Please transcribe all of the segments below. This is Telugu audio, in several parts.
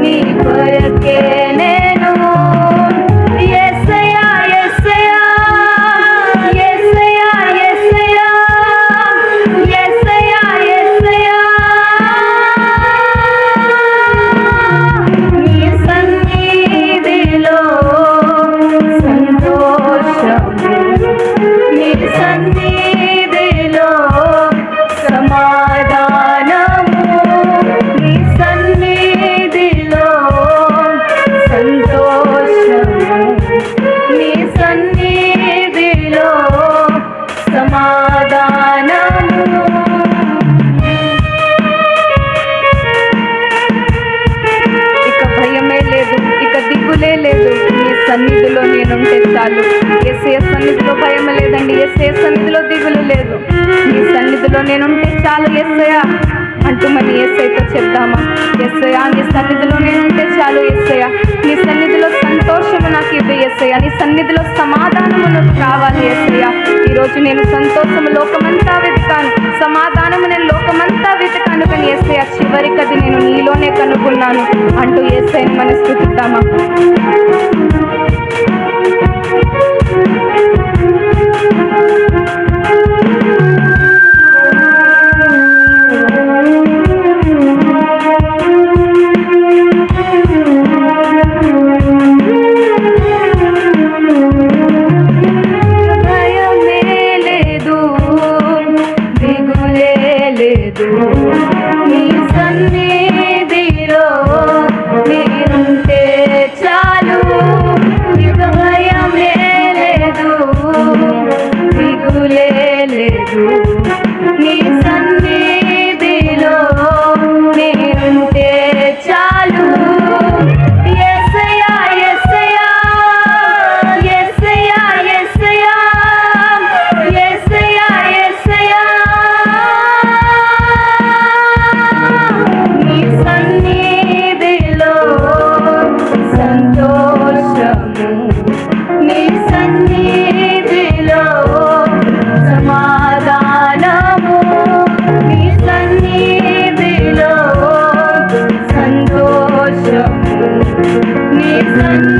me for a care. వాళ్ళు. ఎస్ఏ సన్నిధిలో భయం లేదండి. ఎస్ఏ సన్నిధిలో దిగులు లేదు. నీ సన్నిధిలో నేనుంటే చాలు ఎస్ఐయా అంటూ మరి ఎస్ఐతో చెప్దామా? ఎస్ఐయా నీ సన్నిధిలో నేనుంటే చాలు ఎస్ఐయా నీ సన్నిధిలో సంతోషము నాకు ఇవ్వు ఎస్ఐయా నీ సన్నిధిలో సమాధానము నాకు కావాలి ఎస్ఐయా ఈరోజు నేను సంతోషము లోకమంతా వెతికాను. సమాధానము నేను లోకమంతా వెతికాను కానీ ఎస్ఐయా చివరికది నేను నీలోనే కనుక్కున్నాను. అంటూ ఎస్ఐని మనం స్థుతిద్దామా నీ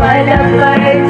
Wala pa'y